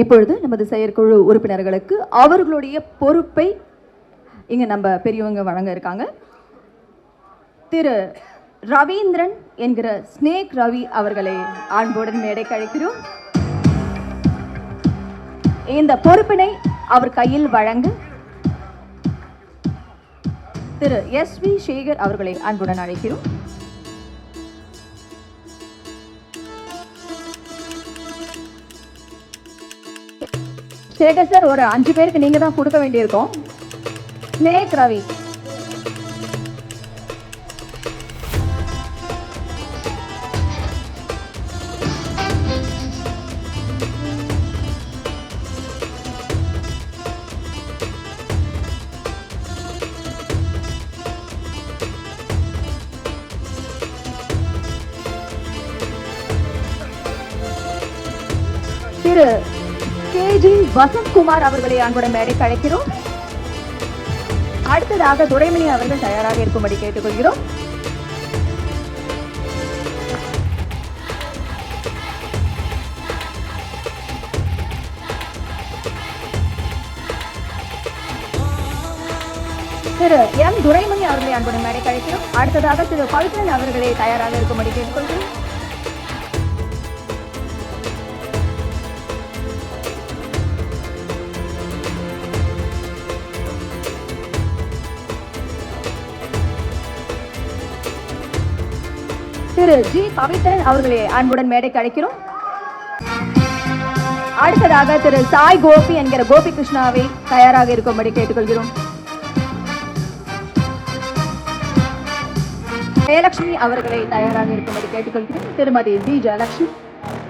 இப்பொழுது நமது செயற்குழு உறுப்பினர்களுக்கு அவர்களுடைய பொறுப்பை இங்கே நம்ம பெரியவங்க வழங்க இருக்காங்க. திரு ரவீந்திரன் என்கிற ஸ்னேக் ரவி அவர்களை அன்புடன் மேடை கழிக்கிறோம் இந்த பொறுப்பினை அவர் கையில் வழங்க திரு எஸ் வி சேகர் அவர்களை அன்புடன் அழைக்கிறோம். சேகர் சார் ஒரு அஞ்சு பேருக்கு நீங்க தான் கொடுக்க வேண்டியிருக்கும். ஸ்னேக் ரவி. திரு கேஜி வசந்த்குமார் அவர்களை அன்புடன் மேடை அழைக்கிறோம். அடுத்ததாக துரைமணி அவர்கள் தயாராக இருக்கும்படி கேட்டுக்கொள்கிறோம். திரு எம் துரைமணி அவர்களை அன்புடன் மேடை அழைக்கிறோம். அடுத்ததாக திரு பவித்ரன் அவர்களை தயாராக இருக்கும்படி கேட்டுக்கொள்கிறோம். திரு ஜி பவித்ரன் அவர்களை அன்புடன் மேடைக்கு அழைக்கிறோம். அடுத்ததாக திரு சாய் கோபி என்கிற கோபி கிருஷ்ணாவை தயாராக இருக்கும்படி கேட்டுக்கொள்கிறோம். ஜெயலட்சுமி அவர்களை தயாராக இருக்கும்படி கேட்டுக்கொள்கிறேன் திருமதி டி ஜெயலட்சுமி.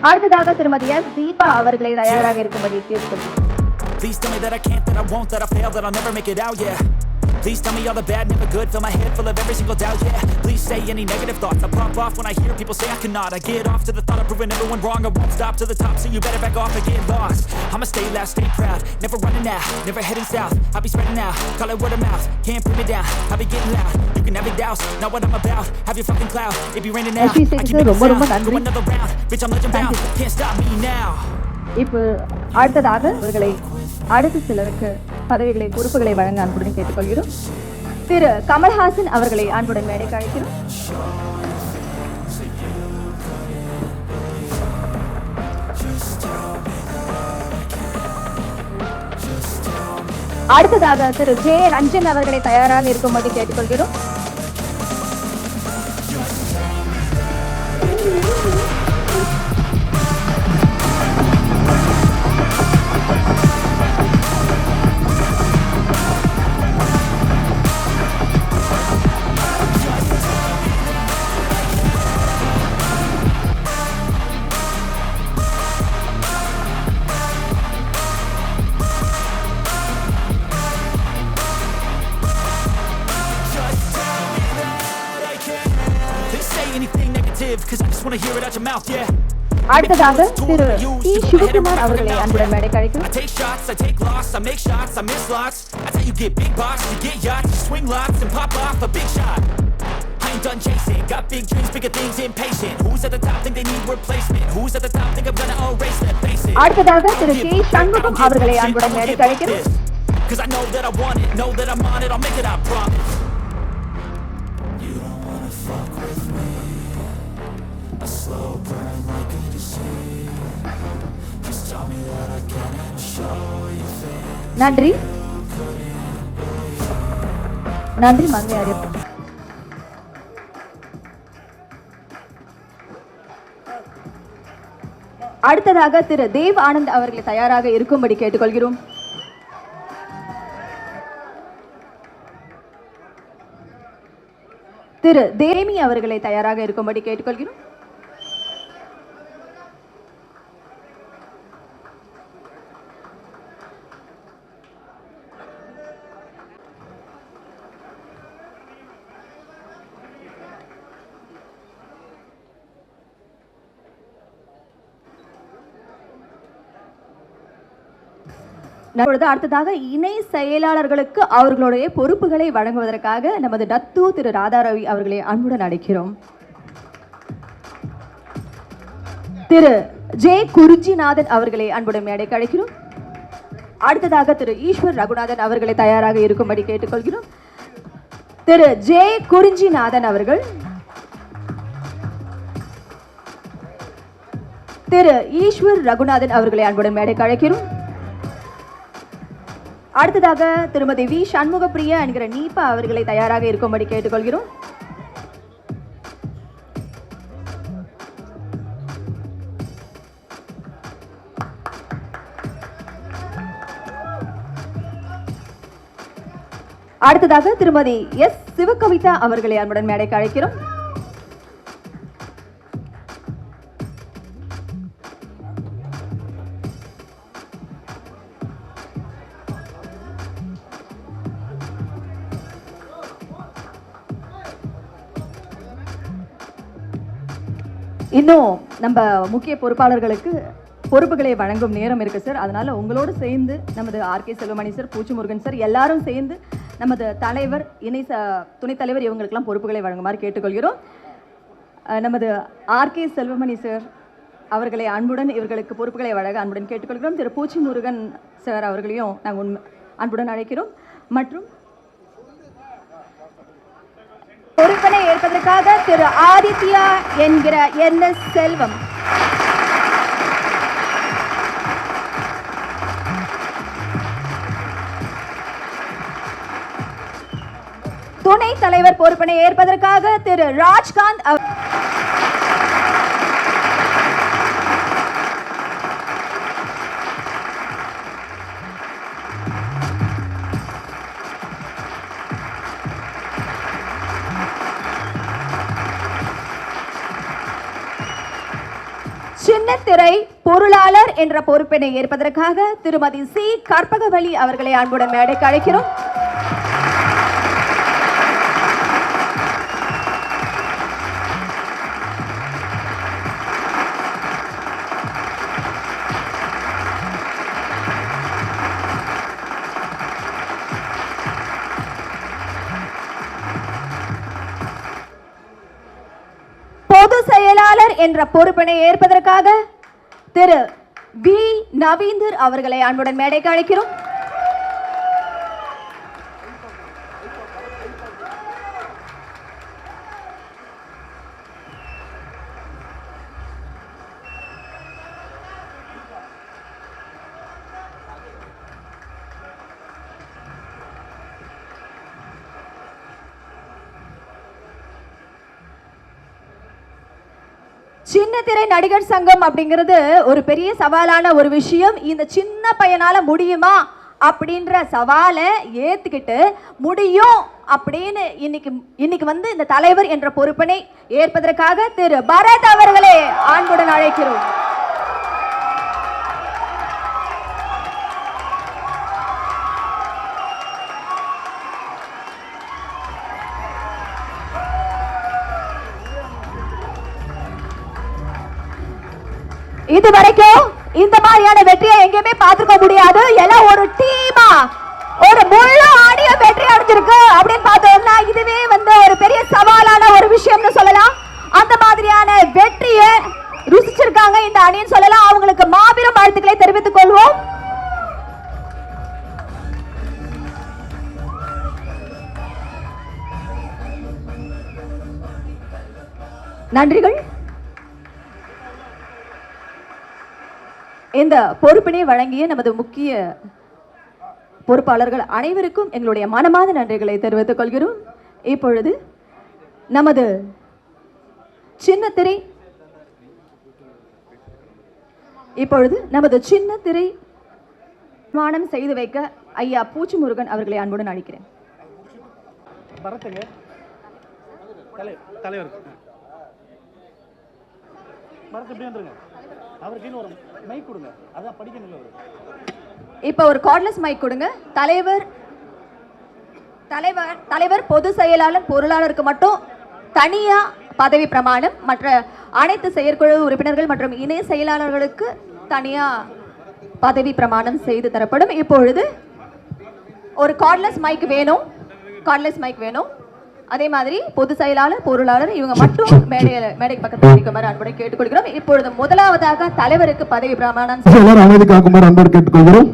அடுத்ததாக திருமதி எஸ் தீபா அவர்களை தயாராக இருக்கும்படி கேட்டுக்கொள்கிறேன் Please tell me that I can't, that I won't, that I fail, that I'll never make it out, yeah. Please tell me all the bad, never good, fill my head full of every single doubt, yeah. Please say any negative thoughts, I pop off when I hear people say I cannot. I get off to the thought of proving everyone wrong, I won't stop to the top, so you better back off and get lost. I'ma stay loud, stay proud, never running out, never heading south. I'll be spreading out, call it word of mouth, can't put me down, I'll be getting loud. You can have it douse, not what I'm about, have your fucking cloud, it be raining out. Ashley I Singh can make ரொம்ப a ரொம்ப sound, நன்றி. go another round, bitch I'm legend Thank bound, you. can't stop me now. இப்போ அடுத்ததாக அவர்களை அடுத்த சிலருக்கு பதவிகளை பொறுப்புகளை வழங்க அன்புடன் கேட்டுக்கொள்கிறோம். திரு கமல்ஹாசன் அவர்களை அன்புடன் மேடைக்கு அழைக்கிறோம். அடுத்ததாக திரு ஜே ரஞ்சன் அவர்களை தயாராக இருக்கும்படி கேட்டுக்கொள்கிறோம். lots and pop off a big shot. I ain't done chasing, got big dreams, bigger things, impatient. Who's at the top think they need replacement? Who's at the top think I'm gonna erase them? Face it. அடுத்ததாக திரு K Shanmugam அவர்களை அன்புடன் மேடைக்கு அழைக்கிறோம் Cause I know that I want it, know that I'm on it, I'll make it, I promise. You don't wanna fuck with me. A slow burn like a disease. Just tell me that I can and show you things. நன்றி நன்றி மங்கையாரி அடுத்ததாக திரு தேவ் ஆனந்த் அவர்களை தயாராக இருக்கும்படி கேட்டுக்கொள்கிறோம் திரு தேமி அவர்களை தயாராக இருக்கும்படி கேட்டுக்கொள்கிறோம் இப்பொழுது அடுத்ததாக இணை செயலாளர்களுக்கு அவர்களுடைய பொறுப்புகளை வழங்குவதற்காக நமது டத்து திரு ராதாரவி அவர்களை அன்புடன் அழைக்கிறோம். திரு ஜே குருஜிநாதன் அவர்களை அன்புடன் மேடைக்கு அழைக்கிறோம். அடுத்ததாக திரு ஈஸ்வர் ரகுநாதன் அவர்களை தயாராக இருக்கும்படி கேட்டுக்கொள்கிறோம். திரு ஜே குறிஞ்சிநாதன் அவர்கள். திரு ஈஸ்வர் ரகுநாதன் அவர்களை அன்புடன் மேடைக்கு அழைக்கிறோம். அடுத்ததாக திருமதி வி. சண்முகப்பிரியா என்கிற நீபா அவர்களை தயாராக இருக்கும்படி கேட்டுக்கொள்கிறோம். அடுத்ததாக திருமதி எஸ். சிவகவிதா அவர்களை அன்புடன் மேடைக்கு அழைக்கிறோம். இன்னும் நம்ம முக்கிய பொறுப்பாளர்களுக்கு பொறுப்புகளை வழங்கும் நேரம் இருக்கு சார். அதனால உங்களோடு சேர்ந்து நமது ஆர்கே செல்வமணி சார் பூச்சி முருகன் சார் எல்லாரும் சேர்ந்து நமது தலைவர் இணை ச துணைத் தலைவர் இவங்களுக்கெல்லாம் பொறுப்புகளை வழங்குமாறு கேட்டுக்கொள்கிறோம். நமது ஆர்கே செல்வமணி சார் அவர்களை அன்புடன் இவர்களுக்கு பொறுப்புகளை வழங்க அன்புடன் கேட்டுக்கொள்கிறோம். திரு. பூச்சி முருகன் சார் அவர்களையும் நாங்கள் உண்மை அன்புடன் அழைக்கிறோம். மற்றும் பொறுப்பினை ஏற்பதற்காக திரு ஆதித்யா என்கிற என் எஸ் செல்வம்? துணைத் தலைவர் பொறுப்பினை ஏற்பதற்காக திரு ராஜ்காந்த் அவ- பொருளாளர் என்ற பொறுப்பினை ஏற்பதற்காக திருமதி சி. கற்பகவலி அவர்களை அன்புடன் மேடைக்கு அழைக்கிறோம். பொது செயலாளர் என்ற பொறுப்பினை ஏற்பதற்காக திரு வி நவீந்தர் அவர்களை அன்புடன் மேடைக்கு அழைக்கிறோம். சின்ன திரை நடிகர் சங்கம் அப்படிங்கிறது ஒரு பெரிய சவாலான ஒரு விஷயம். இந்த சின்ன பையனால முடியுமா அப்படின்ற சவாலை ஏத்துக்கிட்டு முடியும் அப்படின்னு இன்னைக்கு இன்னைக்கு வந்து இந்த தலைவர் என்ற பொறுப்பினை ஏற்பதற்காக திரு பரத் அவர்களே ஆண்புடன் அழைக்கிறோம். இது வரைக்கும் இந்த மாதிரியான வெற்றியை எங்கேயுமே பார்த்துக்க முடியாது. எல்லாம் ஒரு டீமா ஒரு முழு ஆடிய வெற்றி அடைஞ்சிருக்கு அப்படின்னு பார்த்தோம்னா இதுவே வந்து ஒரு பெரிய சவாலான ஒரு விஷயம்னு சொல்லலாம். அந்த மாதிரியான வெற்றியை ருசிச்சிருக்காங்க இந்த அணின்னு சொல்லலாம். அவங்களுக்கு மாபெரும் வாழ்த்துக்களை தெரிவித்துக் கொள்வோம். நன்றிகள். இந்த பொறுப்பினை வழங்கிய நமது முக்கிய பொறுப்பாளர்கள் அனைவருக்கும் எங்களுடைய மனமாத நன்றிகளை தெரிவித்துக் கொள்கிறோம். இப்பொழுது நமது சின்ன திரை இப்பொழுது நமது சின்ன திரை செய்து வைக்க ஐயா பூச்சி முருகன் அவர்களை அன்புடன் அழைக்கிறேன். தலைவர். மரத்து எப்படி வந்துருங்க? அவருக்கு இன்னும் ஒரு மைக் கொடுங்க. அதான் படிக்கணும் அவர் இப்போ ஒரு கார்ட்லெஸ் மைக் கொடுங்க. தலைவர் தலைவர் தலைவர் பொது செயலாளர் பொருளாளருக்கு மட்டும் தனியா பதவி பிரமாணம் மற்ற அனைத்து செயற்குழு உறுப்பினர்கள் மற்றும் இணை செயலாளர்களுக்கு தனியா பதவி பிரமாணம் செய்து தரப்படும். இப்பொழுது ஒரு கார்ட்லெஸ் மைக் வேணும். கார்ட்லெஸ் மைக் வேணும். அதே மாதிரி பொதுச் செயலாளர் பொருளாளர் இவங்க மட்டும் மேடையில மேடைக்கு பக்கத்தில் இருக்குமாறு அன்புடன் கேட்டுக்கொள்கிறோம். இப்பொழுது முதலாவதாக தலைவருக்கு பதவி பிரமாணம் எல்லாரும் அமைதி காக்குமாறு அன்போடு கேட்டுக்கொள்கிறோம்.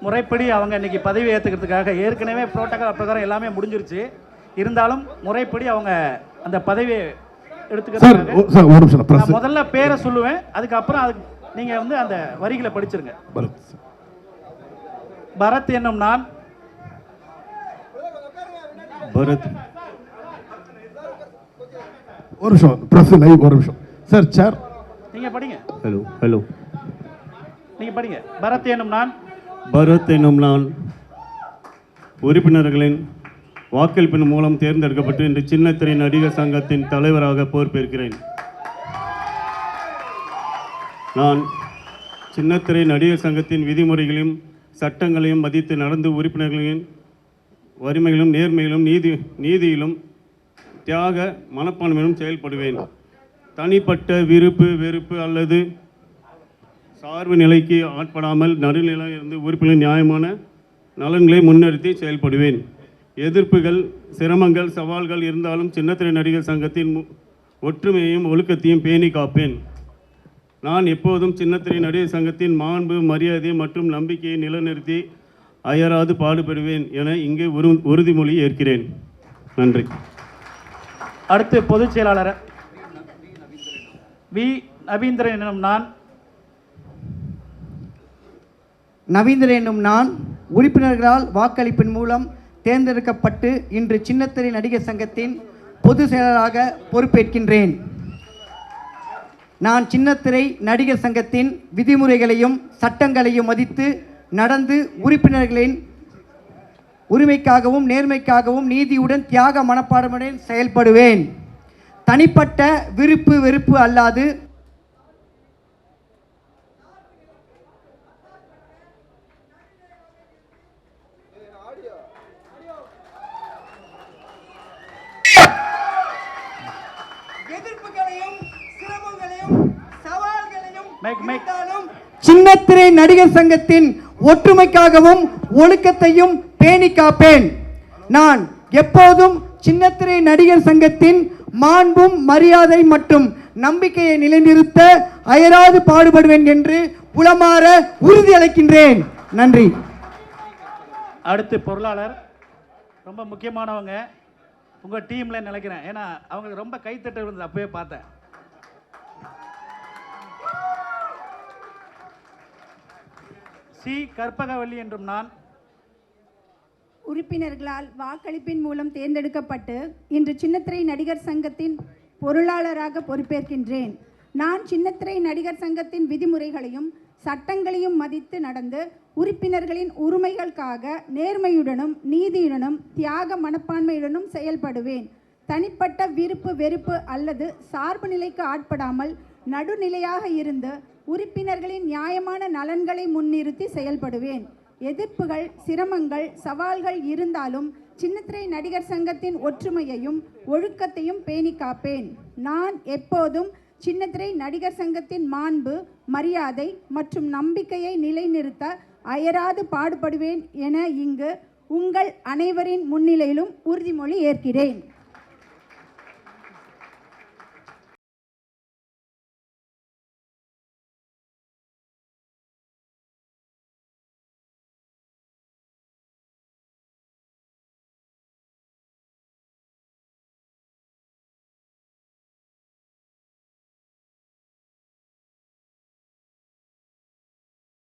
முறைப்படி அவங்க இன்னைக்கு பதவி ஏற்றுக்கிறதுக்காக ஏற்கனவே புரோட்டோகால் பிரகாரம் எல்லாமே முடிஞ்சிருச்சு. இருந்தாலும் முறைப்படி அவங்க அந்த பதவியை சார் எடுத்துக்கிறதுக்காக ஓ- சார் ஒரு நிமிஷம் பிரஸ் நான் முதல்ல பேரை சொல்லுவேன். அதுக்கப்புறம் அதுக்கு நீங்க வந்து அந்த வரிகளை படிச்சிருங்க. பரத் என்னும் நான் பரத். ஒரு நிமிஷம் பிரஸ் லைவ் ஒரு நிமிஷம். சார் சார் நீங்க படிங்க. ஹலோ ஹலோ நீங்க படிங்க. பரத் என்னும் நான். பரத் எனும் நான். உறுப்பினர்களின் வாக்களிப்பின் மூலம் தேர்ந்தெடுக்கப்பட்டு இன்று சின்னத்திரை நடிகர் சங்கத்தின் தலைவராக பொறுப்பேற்கிறேன். நான் சின்னத்திரை நடிகர் சங்கத்தின் விதிமுறைகளையும் சட்டங்களையும் மதித்து நடந்து உறுப்பினர்களின் வறுமையிலும் நேர்மையிலும் நீதி நீதியிலும் தியாக மனப்பான்மையிலும் செயல்படுவேன். தனிப்பட்ட விருப்பு வெறுப்பு அல்லது சார்பு நிலைக்கு ஆட்படாமல் நடுநிலையில் இருந்து உறுப்பினர் நியாயமான நலன்களை முன்னிறுத்தி செயல்படுவேன். எதிர்ப்புகள் சிரமங்கள் சவால்கள் இருந்தாலும் சின்னத்திரை நடிகர் சங்கத்தின் மு- ஒற்றுமையையும் ஒழுக்கத்தையும் பேணி காப்பேன். நான் எப்போதும் சின்னத்திரை நடிகர் சங்கத்தின் மாண்பு மரியாதை மற்றும் நம்பிக்கையை நிலைநிறுத்தி அயராது பாடுபடுவேன் என இங்கே உறுதிமொழி ஏற்கிறேன். நன்றி. அடுத்து பொதுச் செயலாளர் வி நவீந்திரன் என்னும் நான். நவீந்திரன் என்னும் நான் உறுப்பினர்களால் வாக்களிப்பின் மூலம் தேர்ந்தெடுக்கப்பட்டு இன்று சின்னத்திரை நடிகர் சங்கத்தின் பொதுச் செயலராக பொறுப்பேற்கின்றேன். நான் சின்னத்திரை நடிகர் சங்கத்தின் விதிமுறைகளையும் சட்டங்களையும் மதித்து நடந்து உறுப்பினர்களின் உரிமைக்காகவும் நேர்மைக்காகவும் நீதியுடன் தியாக மனப்பான்மையுடன் செயல்படுவேன். தனிப்பட்ட விருப்பு வெறுப்பு அல்லாது சின்னத்திரை நடிகர் சங்கத்தின் ஒற்றுமைக்காகவும் ஒழுக்கத்தையும் பேணி காப்பேன். நான் எப்போதும் சின்னத்திரை நடிகர் சங்கத்தின் மாண்பும் மரியாதை மற்றும் நம்பிக்கையை நிலைநிறுத்த அயராது பாடுபடுவேன் என்று புலமாற உறுதியளிக்கின்றேன் நன்றி. அடுத்து பொருளாளர். ரொம்ப முக்கியமானவங்க. உங்கள் டீமில் நினைக்கிறேன். ஏன்னா அவங்களுக்கு ரொம்ப கைத்தட்டு இருந்தது அப்பவே பார்த்தேன். சி. கற்பகவல்லி என்றும் நான் உறுப்பினர்களால் வாக்களிப்பின் மூலம் தேர்ந்தெடுக்கப்பட்டு இன்று சின்னத்திரை நடிகர் சங்கத்தின் பொருளாளராக பொறுப்பேற்கின்றேன். நான் சின்னத்திரை நடிகர் சங்கத்தின் விதிமுறைகளையும் சட்டங்களையும் மதித்து நடந்து உறுப்பினர்களின் உரிமைகளுக்காக நேர்மையுடனும் நீதியுடனும் தியாக மனப்பான்மையுடனும் செயல்படுவேன். தனிப்பட்ட விருப்பு வெறுப்பு அல்லது சார்பு நிலைக்கு ஆட்படாமல் நடுநிலையாக இருந்து உறுப்பினர்களின் நியாயமான நலன்களை முன்னிறுத்தி செயல்படுவேன். எதிர்ப்புகள் சிரமங்கள் சவால்கள் இருந்தாலும் சின்னத்திரை நடிகர் சங்கத்தின் ஒற்றுமையையும் ஒழுக்கத்தையும் பேணி காப்பேன். நான் எப்போதும் சின்னத்திரை நடிகர் சங்கத்தின் மாண்பு மரியாதை மற்றும் நம்பிக்கையை நிலைநிறுத்த அயராது பாடுபடுவேன் என இங்கு உங்கள் அனைவரின் முன்னிலையிலும் உறுதிமொழி ஏற்கிறேன்.